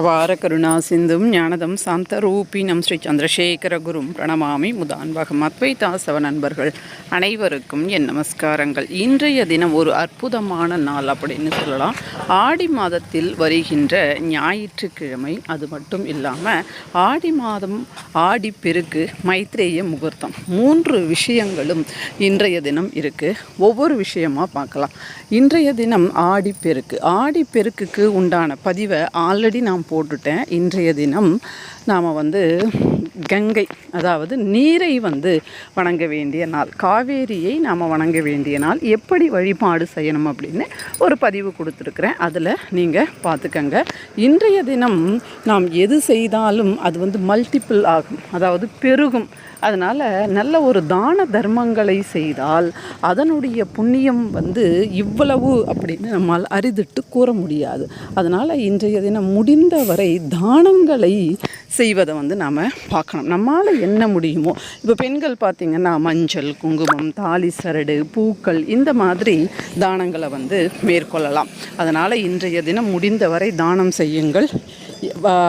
அபார கருணா சிந்தும் ஞானதம் சாந்தரூபினம் ஸ்ரீ சந்திரசேகர குரும் பிரணமாமி முதான்பகம் அத்வைதாசவ நண்பர்கள் அனைவருக்கும் என் நமஸ்காரங்கள். இன்றைய தினம் ஒரு அற்புதமான நாள் அப்படின்னு சொல்லலாம். ஆடி மாதத்தில் வருகின்ற ஞாயிற்றுக்கிழமை அது மட்டும் இல்லாமல் ஆடி மாதம் ஆடி பெருக்கு மைத்ரேய முகூர்த்தம். மூன்று விஷயங்களும் இன்றைய தினம் இருக்குது ஒவ்வொரு விஷயமாக பார்க்கலாம். இன்றைய தினம் ஆடி பெருக்கு. ஆடி பெருக்குக்கு உண்டான பதிவை ஆல்ரெடி நாம் போட்டுட்டேன். இன்றைய தினம் நாம் வந்து கங்கை அதாவது நீரை வந்து வணங்க வேண்டிய நாள் காவேரியை நாம் வணங்க வேண்டிய நாள் எப்படி வழிபாடு செய்யணும் அப்படின்னு ஒரு பதிவு கொடுத்துருக்குறேன். அதில் நீங்கள் பார்த்துக்கங்க. இன்றைய தினம் நாம் எது செய்தாலும் அது வந்து மல்டிப்புள் ஆகும் அதாவது பெருகும். அதனால் நல்ல ஒரு தான தர்மங்களை செய்தால் அதனுடைய புண்ணியம் வந்து இவ்வளவு அப்படின்னு நம்மால் அரிதிட்டு கூற முடியாது. அதனால் இன்றைய தினம் முடிந்தவரை தானங்களை செய்வதை வந்து நாம் பார்க்கணும். நம்மால் என்ன முடியுமோ இப்போ பெண்கள் பார்த்திங்கன்னா மஞ்சள் குங்குமம் தாலி சரடு பூக்கள் இந்த மாதிரி தானங்களை வந்து மேற்கொள்ளலாம். அதனால் இன்றைய தினம் முடிந்தவரை தானம் செய்யுங்கள்.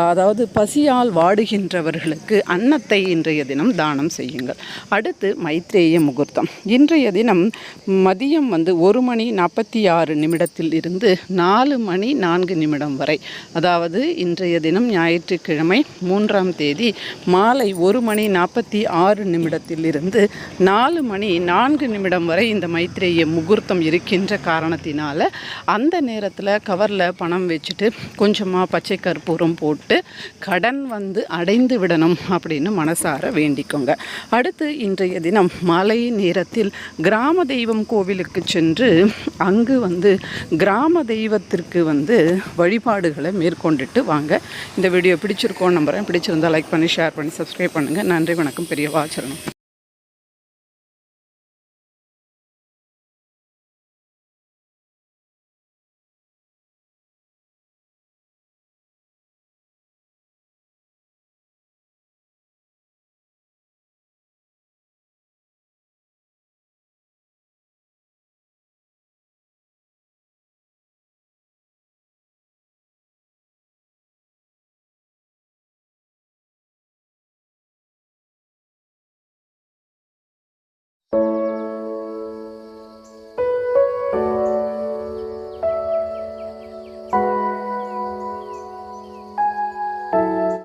அதாவது பசியால் வாடுகின்றவர்களுக்கு அன்னத்தை இன்றைய தினம் தானம் செய்யுங்கள். அடுத்து மைத்ரேய முகூர்த்தம். இன்றைய தினம் மதியம் வந்து ஒரு மணி நாற்பத்தி ஆறு நிமிடத்தில் இருந்து நாலு மணி நான்கு நிமிடம் வரை அதாவது இன்றைய தினம் ஞாயிற்றுக்கிழமை மூன்றாம் தேதி மாலை ஒரு மணி நாற்பத்தி ஆறு நிமிடத்தில் இருந்து நாலு மணி நான்கு நிமிடம் வரை இந்த மைத்ரேய முகூர்த்தம் இருக்கின்ற காரணத்தினால அந்த நேரத்தில் கவரில் பணம் வச்சுட்டு கொஞ்சமாக பச்சை கற்பூரம் போட்டு கடன் வந்து அடைந்து விடணும் அப்படின்னு மனசார வேண்டிக்கோங்க. அடுத்து இன்றைய தினம் மாலை நேரத்தில் கிராம தெய்வம் கோவிலுக்கு சென்று அங்கு வந்து கிராம தெய்வத்திற்கு வந்து வழிபாடுகளை மேற்கொண்டுட்டு வாங்க. இந்த வீடியோ பிடிச்சிருக்கோன்னு நம்புகிறேன் பிடிச்சிருந்தால் லைக் பண்ணி ஷேர் பண்ணி சப்ஸ்கிரைப் பண்ணுங்கள் நன்றி வணக்கம். பெரிய வாச்சரணம்